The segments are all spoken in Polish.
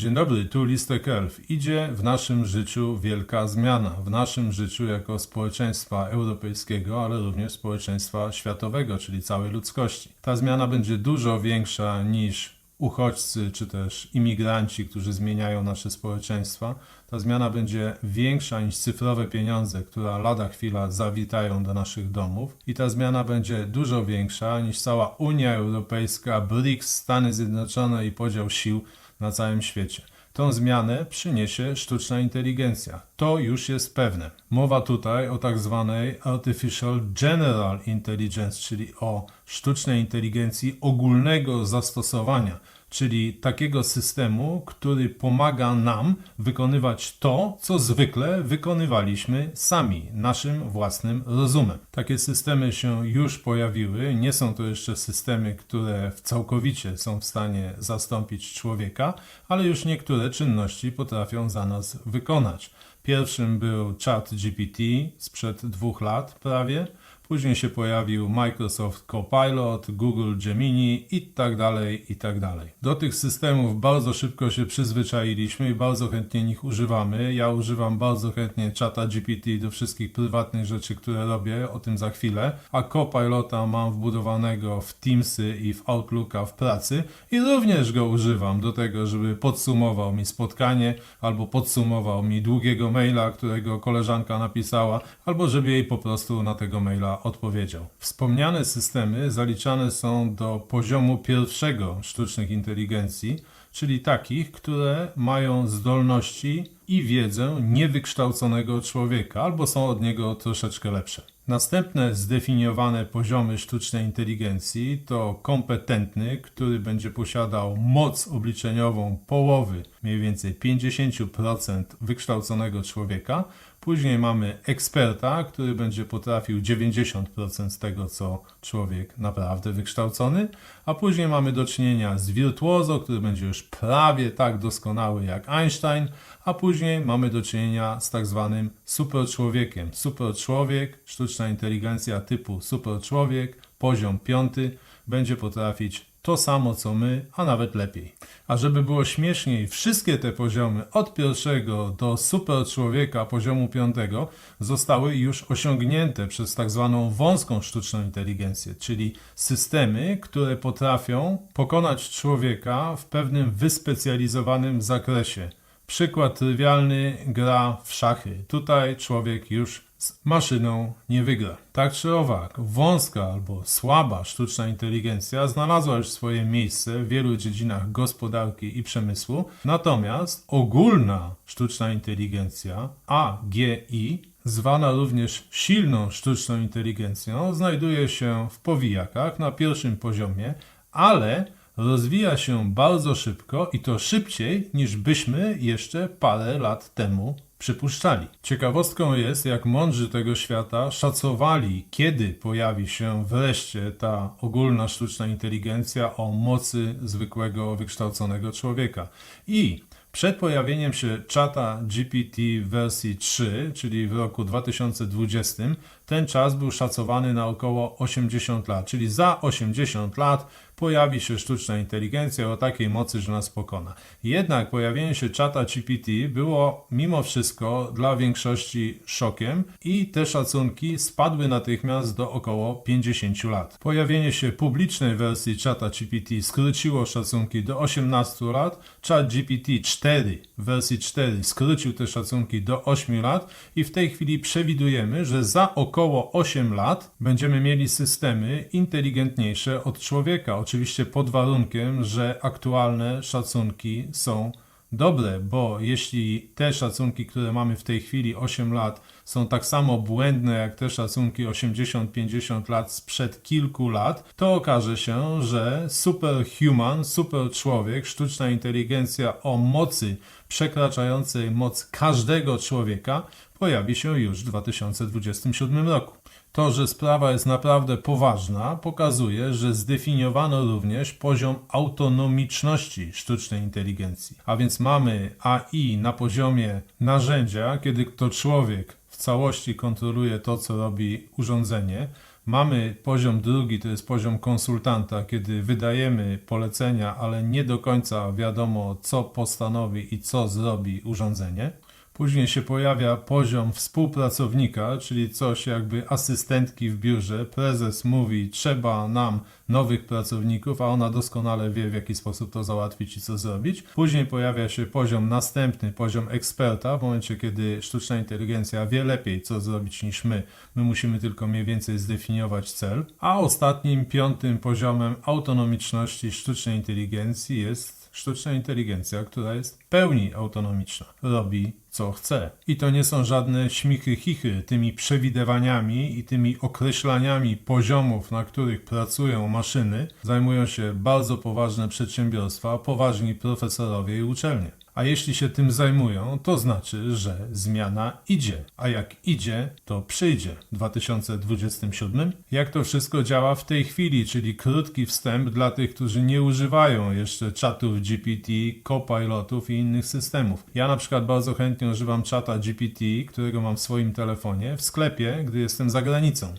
Dzień dobry, tu Listek Elf. Idzie w naszym życiu wielka zmiana. W naszym życiu jako społeczeństwa europejskiego, ale również społeczeństwa światowego, czyli całej ludzkości. Ta zmiana będzie dużo większa niż uchodźcy czy też imigranci, którzy zmieniają nasze społeczeństwa. Ta zmiana będzie większa niż cyfrowe pieniądze, które lada chwila zawitają do naszych domów. I ta zmiana będzie dużo większa niż cała Unia Europejska, BRICS, Stany Zjednoczone i podział sił na całym świecie. Tą zmianę przyniesie sztuczna inteligencja. To już jest pewne. Mowa tutaj o tak zwanej Artificial General Intelligence, czyli o sztucznej inteligencji ogólnego zastosowania, czyli takiego systemu, który pomaga nam wykonywać to, co zwykle wykonywaliśmy sami, naszym własnym rozumem. Takie systemy się już pojawiły. Nie są to jeszcze systemy, które całkowicie są w stanie zastąpić człowieka, ale już niektóre czynności potrafią za nas wykonać. Pierwszym był Chat GPT sprzed dwóch lat prawie. Później się pojawił Microsoft Copilot, Google Gemini i tak dalej, i tak dalej. Do tych systemów bardzo szybko się przyzwyczailiśmy i bardzo chętnie nich używamy. Ja używam bardzo chętnie czata GPT do wszystkich prywatnych rzeczy, które robię, o tym za chwilę, a Copilota mam wbudowanego w Teamsy i w Outlooka w pracy i również go używam do tego, żeby podsumował mi spotkanie albo podsumował mi długiego maila, którego koleżanka napisała, albo żeby jej po prostu na tego maila odpowiedział. Wspomniane systemy zaliczane są do poziomu pierwszego sztucznych inteligencji, czyli takich, które mają zdolności i wiedzę niewykształconego człowieka, albo są od niego troszeczkę lepsze. Następne zdefiniowane poziomy sztucznej inteligencji to kompetentny, który będzie posiadał moc obliczeniową połowy, mniej więcej 50% wykształconego człowieka. Później mamy eksperta, który będzie potrafił 90% z tego, co człowiek naprawdę wykształcony, a później mamy do czynienia z wirtuozo, który będzie już prawie tak doskonały jak Einstein, a później mamy do czynienia z tak zwanym superczłowiekiem. Superczłowiek, sztuczna inteligencja typu superczłowiek, poziom piąty, będzie potrafić to samo co my, a nawet lepiej. A żeby było śmieszniej, wszystkie te poziomy od pierwszego do super człowieka poziomu piątego zostały już osiągnięte przez tak zwaną wąską sztuczną inteligencję, czyli systemy, które potrafią pokonać człowieka w pewnym wyspecjalizowanym zakresie. Przykład trywialny gra w szachy. Tutaj człowiek już z maszyną nie wygra. Tak czy owak, wąska albo słaba sztuczna inteligencja znalazła już swoje miejsce w wielu dziedzinach gospodarki i przemysłu, natomiast ogólna sztuczna inteligencja AGI, zwana również silną sztuczną inteligencją, znajduje się w powijakach na pierwszym poziomie, ale rozwija się bardzo szybko i to szybciej niż byśmy jeszcze parę lat temu przypuszczali. Ciekawostką jest, jak mądrzy tego świata szacowali, kiedy pojawi się wreszcie ta ogólna sztuczna inteligencja o mocy zwykłego, wykształconego człowieka. I przed pojawieniem się czata GPT wersji 3, czyli w roku 2020, ten czas był szacowany na około 80 lat, czyli za 80 lat pojawi się sztuczna inteligencja o takiej mocy, że nas pokona. Jednak pojawienie się czata GPT było mimo wszystko dla większości szokiem i te szacunki spadły natychmiast do około 50 lat. Pojawienie się publicznej wersji czata GPT skróciło szacunki do 18 lat, czat GPT 4 w wersji 4 skrócił te szacunki do 8 lat i w tej chwili przewidujemy, że za około 8 lat będziemy mieli systemy inteligentniejsze od człowieka. Oczywiście pod warunkiem, że aktualne szacunki są dobre, bo jeśli te szacunki, które mamy w tej chwili 8 lat, są tak samo błędne jak te szacunki 80-50 lat sprzed kilku lat, to okaże się, że superhuman, super człowiek, sztuczna inteligencja o mocy przekraczającej moc każdego człowieka pojawi się już w 2027 roku. To, że sprawa jest naprawdę poważna, pokazuje, że zdefiniowano również poziom autonomiczności sztucznej inteligencji. A więc mamy AI na poziomie narzędzia, kiedy to człowiek w całości kontroluje to, co robi urządzenie. Mamy poziom drugi, to jest poziom konsultanta, kiedy wydajemy polecenia, ale nie do końca wiadomo, co postanowi i co zrobi urządzenie. Później się pojawia poziom współpracownika, czyli coś jakby asystentki w biurze. Prezes mówi, trzeba nam nowych pracowników, a ona doskonale wie, w jaki sposób to załatwić i co zrobić. Później pojawia się poziom następny, poziom eksperta, w momencie, kiedy sztuczna inteligencja wie lepiej, co zrobić niż my. My musimy tylko mniej więcej zdefiniować cel. A ostatnim, piątym poziomem autonomiczności sztucznej inteligencji jest sztuczna inteligencja, która jest w pełni autonomiczna. Robi co chce. I to nie są żadne śmichy chichy tymi przewidywaniami i tymi określaniami poziomów, na których pracują maszyny. Zajmują się bardzo poważne przedsiębiorstwa, poważni profesorowie i uczelnie. A jeśli się tym zajmują, to znaczy, że zmiana idzie. A jak idzie, to przyjdzie w 2027. Jak to wszystko działa w tej chwili, czyli krótki wstęp dla tych, którzy nie używają jeszcze czatów GPT, copilotów i innych systemów. Ja na przykład bardzo chętnie używam czata GPT, którego mam w swoim telefonie, w sklepie, gdy jestem za granicą.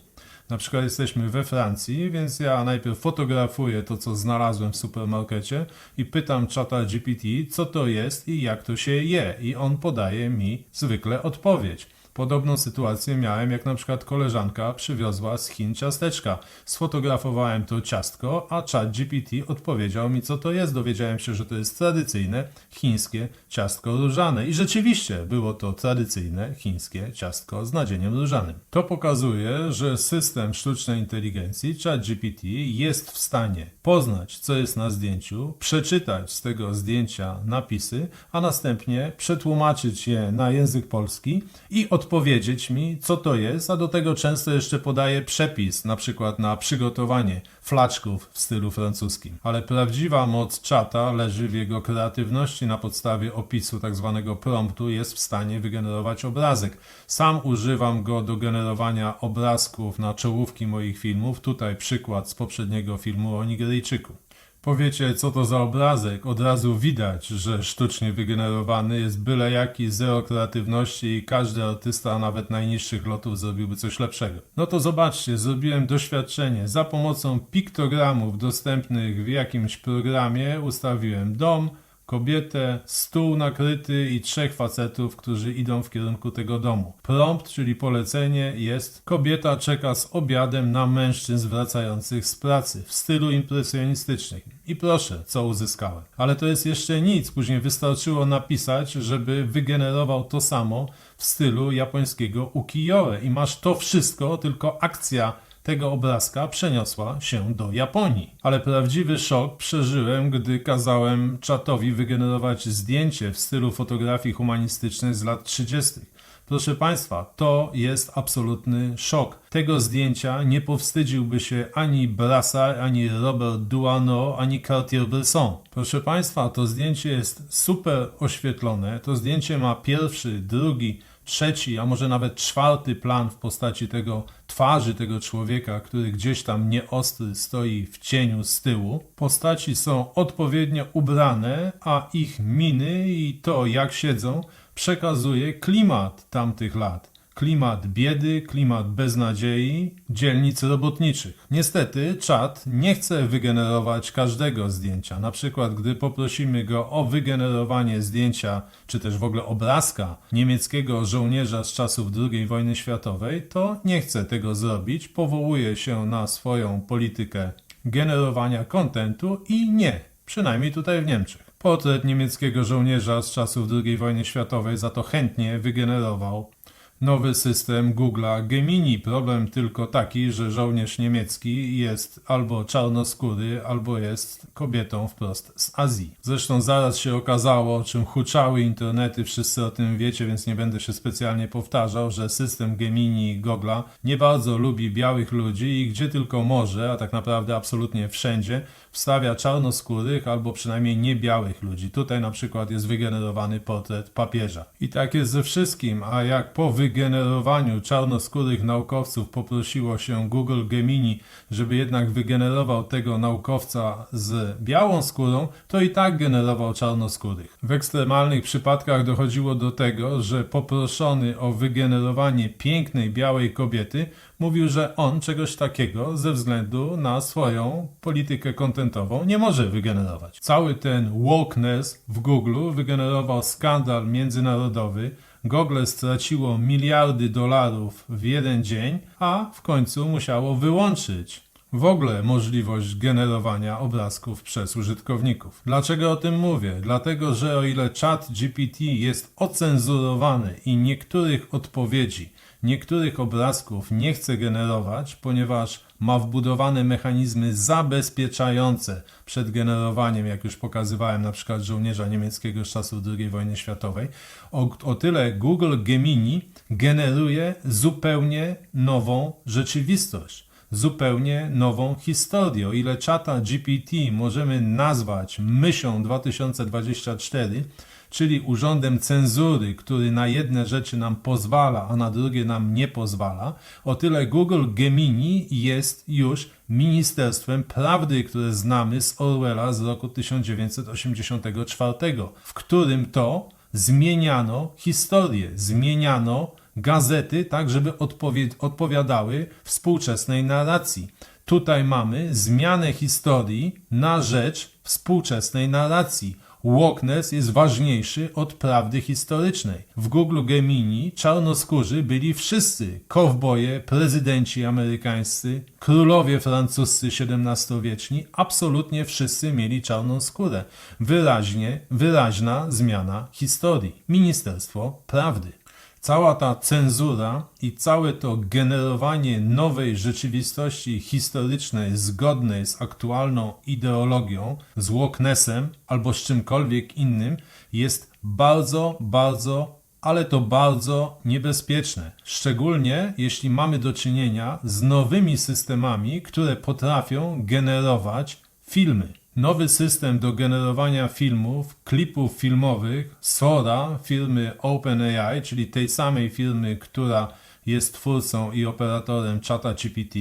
Na przykład jesteśmy we Francji, więc ja najpierw fotografuję to, co znalazłem w supermarkecie i pytam czata GPT, co to jest i jak to się je. I on podaje mi zwykle odpowiedź. Podobną sytuację miałem, jak na przykład koleżanka przywiozła z Chin ciasteczka. Sfotografowałem to ciastko, a chat GPT odpowiedział mi, co to jest. Dowiedziałem się, że to jest tradycyjne chińskie ciastko różane. I rzeczywiście było to tradycyjne chińskie ciastko z nadzieniem różanym. To pokazuje, że system sztucznej inteligencji, chat GPT, jest w stanie poznać, co jest na zdjęciu, przeczytać z tego zdjęcia napisy, a następnie przetłumaczyć je na język polski i odpowiedzieć mi, co to jest, a do tego często jeszcze podaje przepis, na przykład na przygotowanie flaczków w stylu francuskim. Ale prawdziwa moc czata leży w jego kreatywności na podstawie opisu tzw. promptu, jest w stanie wygenerować obrazek. Sam używam go do generowania obrazków na czołówki moich filmów. Tutaj przykład z poprzedniego filmu o Nigeryjczyku. Powiecie, co to za obrazek? Od razu widać, że sztucznie wygenerowany jest byle jaki, zero kreatywności i każdy artysta, nawet najniższych lotów, zrobiłby coś lepszego. No to zobaczcie, zrobiłem doświadczenie. Za pomocą piktogramów dostępnych w jakimś programie ustawiłem dom, kobietę, stół nakryty i trzech facetów, którzy idą w kierunku tego domu. Prompt, czyli polecenie jest kobieta czeka z obiadem na mężczyzn wracających z pracy w stylu impresjonistycznym. I proszę, co uzyskałem. Ale to jest jeszcze nic. Później wystarczyło napisać, żeby wygenerował to samo w stylu japońskiego ukiyo-e. I masz to wszystko, tylko akcja tego obrazka przeniosła się do Japonii. Ale prawdziwy szok przeżyłem, gdy kazałem czatowi wygenerować zdjęcie w stylu fotografii humanistycznej z lat 30. Proszę Państwa, to jest absolutny szok. Tego zdjęcia nie powstydziłby się ani Brassard, ani Robert Duano, ani Cartier-Bresson. Proszę Państwa, to zdjęcie jest super oświetlone. To zdjęcie ma pierwszy, drugi, trzeci, a może nawet czwarty plan w postaci tego twarzy tego człowieka, który gdzieś tam nieostry stoi w cieniu z tyłu. Postaci są odpowiednio ubrane, a ich miny i to jak siedzą przekazuje klimat tamtych lat. Klimat biedy, klimat beznadziei, dzielnic robotniczych. Niestety, czat nie chce wygenerować każdego zdjęcia. Na przykład, gdy poprosimy go o wygenerowanie zdjęcia, czy też w ogóle obrazka niemieckiego żołnierza z czasów II wojny światowej, to nie chce tego zrobić. Powołuje się na swoją politykę generowania kontentu i nie, przynajmniej tutaj w Niemczech. Portret niemieckiego żołnierza z czasów II wojny światowej za to chętnie wygenerował nowy system Google'a Gemini. Problem tylko taki, że żołnierz niemiecki jest albo czarnoskóry, albo jest kobietą wprost z Azji. Zresztą zaraz się okazało, czym huczały internety, wszyscy o tym wiecie, więc nie będę się specjalnie powtarzał, że system Gemini Google'a nie bardzo lubi białych ludzi i gdzie tylko może, a tak naprawdę absolutnie wszędzie, wstawia czarnoskórych albo przynajmniej niebiałych ludzi. Tutaj na przykład jest wygenerowany portret papieża. I tak jest ze wszystkim, a jak po wygenerowaniu wygenerowaniu czarnoskórych naukowców poprosiło się Google Gemini, żeby jednak wygenerował tego naukowca z białą skórą, to i tak generował czarnoskórych. W ekstremalnych przypadkach dochodziło do tego, że poproszony o wygenerowanie pięknej białej kobiety mówił, że on czegoś takiego ze względu na swoją politykę kontentową nie może wygenerować. Cały ten wokeness w Google wygenerował skandal międzynarodowy. Google straciło miliardy dolarów w jeden dzień, a w końcu musiało wyłączyć w ogóle możliwość generowania obrazków przez użytkowników. Dlaczego o tym mówię? Dlatego, że o ile chat GPT jest ocenzurowany i niektórych odpowiedzi, niektórych obrazków nie chce generować, ponieważ ma wbudowane mechanizmy zabezpieczające przed generowaniem, jak już pokazywałem, na przykład żołnierza niemieckiego z czasów II wojny światowej, o, o tyle Google Gemini generuje zupełnie nową rzeczywistość zupełnie nową historię. O ile czata GPT możemy nazwać myślą 2024, czyli urządem cenzury, który na jedne rzeczy nam pozwala, a na drugie nam nie pozwala, o tyle Google Gemini jest już Ministerstwem Prawdy, które znamy z Orwella z roku 1984, w którym to zmieniano historię, zmieniano gazety, tak żeby odpowiadały współczesnej narracji. Tutaj mamy zmianę historii na rzecz współczesnej narracji. Wokeness jest ważniejszy od prawdy historycznej. W Google Gemini czarnoskórzy byli wszyscy kowboje, prezydenci amerykańscy, królowie francuscy XVII-wieczni, absolutnie wszyscy mieli czarną skórę. Wyraźnie, wyraźna zmiana historii. Ministerstwo Prawdy. Cała ta cenzura i całe to generowanie nowej rzeczywistości historycznej zgodnej z aktualną ideologią, z wokenessem albo z czymkolwiek innym jest bardzo, bardzo, ale to bardzo niebezpieczne. Szczególnie jeśli mamy do czynienia z nowymi systemami, które potrafią generować filmy. Nowy system do generowania filmów, klipów filmowych Sora firmy OpenAI, czyli tej samej firmy, która jest twórcą i operatorem czata GPT,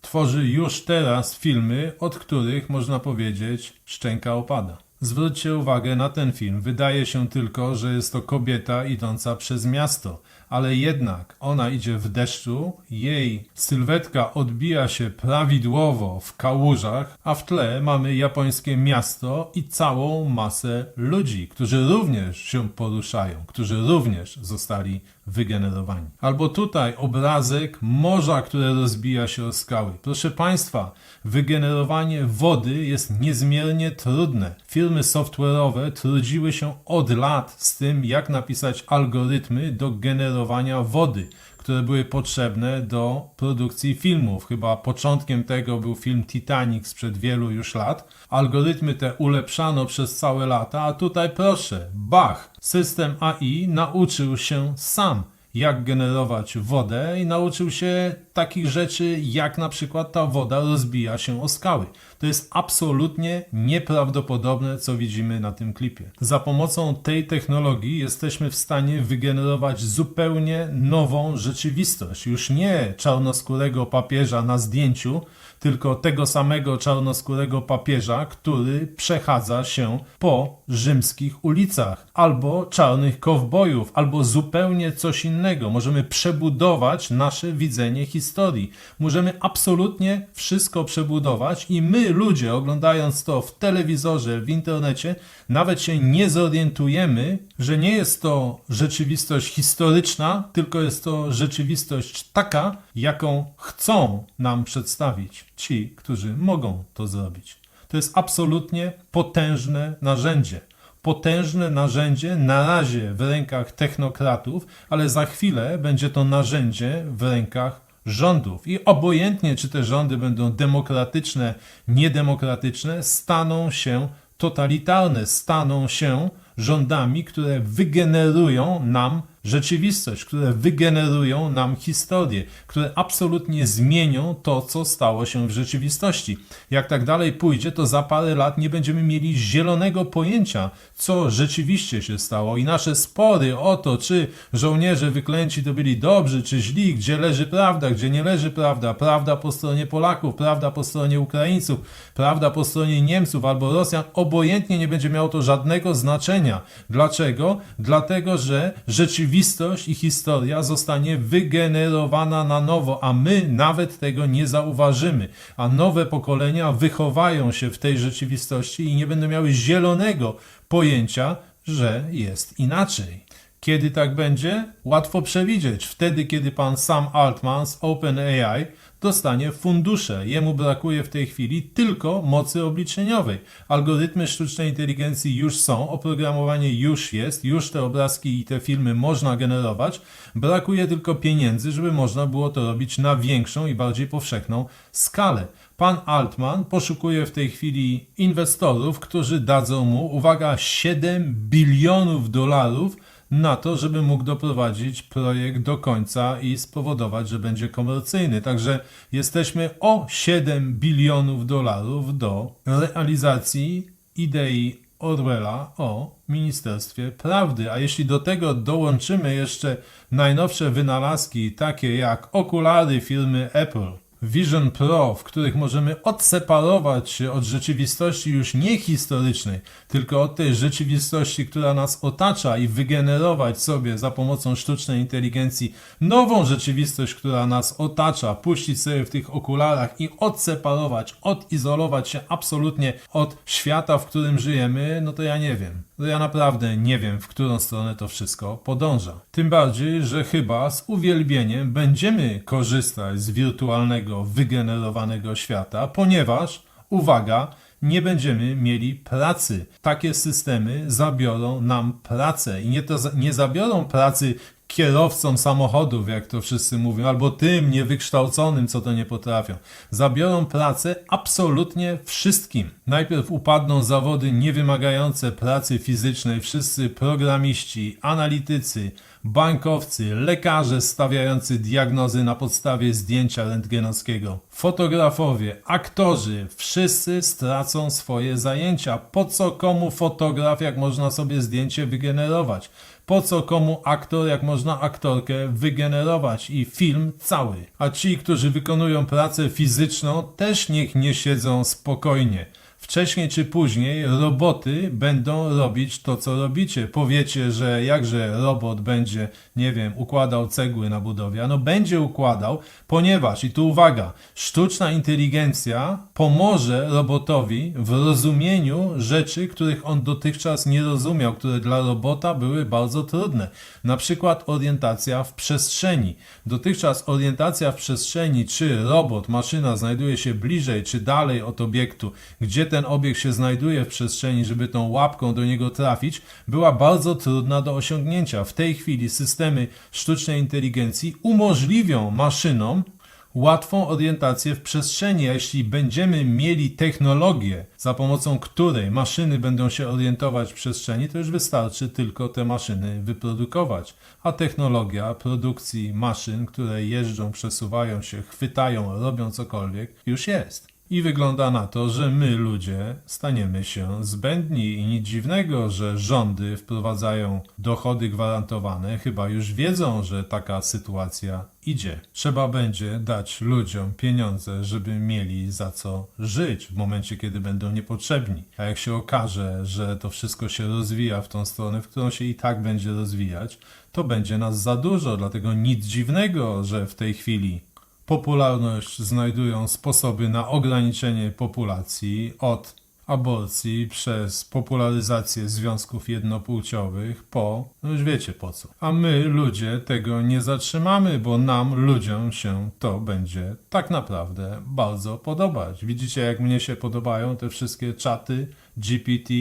tworzy już teraz filmy, od których można powiedzieć szczęka opada. Zwróćcie uwagę na ten film. Wydaje się tylko, że jest to kobieta idąca przez miasto, ale jednak ona idzie w deszczu, jej sylwetka odbija się prawidłowo w kałużach, a w tle mamy japońskie miasto i całą masę ludzi, którzy również się poruszają, którzy również zostali wygenerowani. Albo tutaj obrazek morza, które rozbija się o skały. Proszę Państwa, wygenerowanie wody jest niezmiernie trudne. Firmy software'owe trudziły się od lat z tym, jak napisać algorytmy do generowania wody które były potrzebne do produkcji filmów. Chyba początkiem tego był film Titanic sprzed wielu już lat. Algorytmy te ulepszano przez całe lata, a tutaj proszę, bach! System AI nauczył się sam jak generować wodę i nauczył się takich rzeczy, jak na przykład ta woda rozbija się o skały. To jest absolutnie nieprawdopodobne, co widzimy na tym klipie. Za pomocą tej technologii jesteśmy w stanie wygenerować zupełnie nową rzeczywistość. Już nie czarnoskórego papieża na zdjęciu, tylko tego samego czarnoskórego papieża, który przechadza się po rzymskich ulicach, albo czarnych kowbojów, albo zupełnie coś innego. Możemy przebudować nasze widzenie historii. Możemy absolutnie wszystko przebudować i my, ludzie, oglądając to w telewizorze, w internecie, nawet się nie zorientujemy, że nie jest to rzeczywistość historyczna, tylko jest to rzeczywistość taka, jaką chcą nam przedstawić ci, którzy mogą to zrobić. To jest absolutnie potężne narzędzie. Potężne narzędzie na razie w rękach technokratów, ale za chwilę będzie to narzędzie w rękach rządów. I obojętnie, czy te rządy będą demokratyczne, niedemokratyczne, staną się totalitarne, staną się rządami, które wygenerują nam rzeczywistość, które wygenerują nam historię, które absolutnie zmienią to, co stało się w rzeczywistości. Jak tak dalej pójdzie, to za parę lat nie będziemy mieli zielonego pojęcia, co rzeczywiście się stało i nasze spory o to, czy żołnierze wyklęci to byli dobrzy, czy źli, gdzie leży prawda, gdzie nie leży prawda, prawda po stronie Polaków, prawda po stronie Ukraińców, prawda po stronie Niemców albo Rosjan, obojętnie nie będzie miało to żadnego znaczenia. Dlaczego? Dlatego, że rzeczywistość i historia zostanie wygenerowana na nowo, a my nawet tego nie zauważymy. A nowe pokolenia wychowają się w tej rzeczywistości i nie będą miały zielonego pojęcia, że jest inaczej. Kiedy tak będzie? Łatwo przewidzieć. Wtedy, kiedy pan Sam Altman z OpenAI dostanie fundusze. Jemu brakuje w tej chwili tylko mocy obliczeniowej. Algorytmy sztucznej inteligencji już są, oprogramowanie już jest, już te obrazki i te filmy można generować. Brakuje tylko pieniędzy, żeby można było to robić na większą i bardziej powszechną skalę. Pan Altman poszukuje w tej chwili inwestorów, którzy dadzą mu, uwaga, 7 bilionów dolarów na to, żeby mógł doprowadzić projekt do końca i spowodować, że będzie komercyjny. Także jesteśmy o 7 bilionów dolarów do realizacji idei Orwella o Ministerstwie Prawdy. A jeśli do tego dołączymy jeszcze najnowsze wynalazki, takie jak okulary firmy Apple, Vision Pro, w których możemy odseparować się od rzeczywistości już nie historycznej, tylko od tej rzeczywistości, która nas otacza i wygenerować sobie za pomocą sztucznej inteligencji nową rzeczywistość, która nas otacza, puścić sobie w tych okularach i odseparować, odizolować się absolutnie od świata, w którym żyjemy, no to ja nie wiem. No ja naprawdę nie wiem, w którą stronę to wszystko podąża. Tym bardziej, że chyba z uwielbieniem będziemy korzystać z wirtualnego, wygenerowanego świata, ponieważ, uwaga, nie będziemy mieli pracy. Takie systemy zabiorą nam pracę i nie, to, nie zabiorą pracy kierowcom samochodów, jak to wszyscy mówią, albo tym niewykształconym, co to nie potrafią. Zabiorą pracę absolutnie wszystkim. Najpierw upadną zawody niewymagające pracy fizycznej, wszyscy programiści, analitycy, bankowcy, lekarze stawiający diagnozy na podstawie zdjęcia rentgenowskiego, fotografowie, aktorzy, wszyscy stracą swoje zajęcia. Po co komu fotograf, jak można sobie zdjęcie wygenerować? Po co komu aktor, jak można aktorkę wygenerować i film cały? A ci, którzy wykonują pracę fizyczną, też niech nie siedzą spokojnie. Wcześniej czy później roboty będą robić to, co robicie. Powiecie, że jakże robot będzie, nie wiem, układał cegły na budowie. No będzie układał, ponieważ, i tu uwaga, sztuczna inteligencja pomoże robotowi w rozumieniu rzeczy, których on dotychczas nie rozumiał, które dla robota były bardzo trudne. Na przykład orientacja w przestrzeni. Dotychczas orientacja w przestrzeni, czy robot, maszyna znajduje się bliżej czy dalej od obiektu, gdzie ten obiekt się znajduje w przestrzeni, żeby tą łapką do niego trafić, była bardzo trudna do osiągnięcia. W tej chwili systemy sztucznej inteligencji umożliwią maszynom łatwą orientację w przestrzeni. Jeśli będziemy mieli technologię, za pomocą której maszyny będą się orientować w przestrzeni, to już wystarczy tylko te maszyny wyprodukować. A technologia produkcji maszyn, które jeżdżą, przesuwają się, chwytają, robią cokolwiek, już jest. I wygląda na to, że my, ludzie, staniemy się zbędni i nic dziwnego, że rządy wprowadzają dochody gwarantowane, chyba już wiedzą, że taka sytuacja idzie. Trzeba będzie dać ludziom pieniądze, żeby mieli za co żyć w momencie, kiedy będą niepotrzebni. A jak się okaże, że to wszystko się rozwija w tą stronę, w którą się i tak będzie rozwijać, to będzie nas za dużo, dlatego nic dziwnego, że w tej chwili popularność znajdują sposoby na ograniczenie populacji od aborcji przez popularyzację związków jednopłciowych po, no już wiecie po co. A my, ludzie, tego nie zatrzymamy, bo nam, ludziom się to będzie tak naprawdę bardzo podobać. Widzicie, jak mnie się podobają te wszystkie czaty, GPT,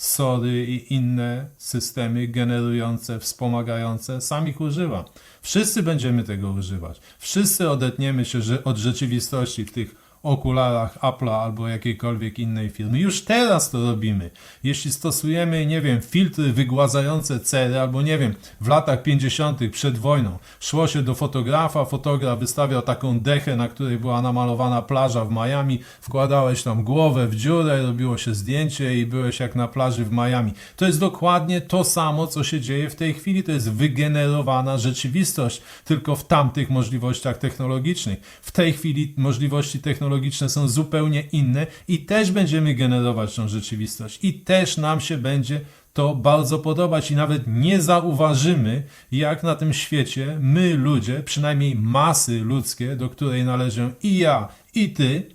Sory i inne systemy generujące, wspomagające, sam ich używam. Wszyscy będziemy tego używać. Wszyscy odetniemy się od rzeczywistości tych okularach Apple'a albo jakiejkolwiek innej firmy. Już teraz to robimy. Jeśli stosujemy, nie wiem, filtry wygładzające cery, albo nie wiem, w latach 50. przed wojną szło się do fotografa, fotograf wystawiał taką dechę, na której była namalowana plaża w Miami, wkładałeś tam głowę w dziurę, robiło się zdjęcie i byłeś jak na plaży w Miami. To jest dokładnie to samo, co się dzieje w tej chwili. To jest wygenerowana rzeczywistość, tylko w tamtych możliwościach technologicznych. W tej chwili możliwości technologiczne są zupełnie inne i też będziemy generować tą rzeczywistość. I też nam się będzie to bardzo podobać i nawet nie zauważymy, jak na tym świecie my, ludzie, przynajmniej masy ludzkie, do której należą i ja, i ty,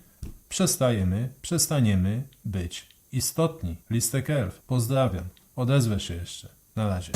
przestajemy, przestaniemy być istotni. Listek Elf, pozdrawiam. Odezwę się jeszcze. Na razie.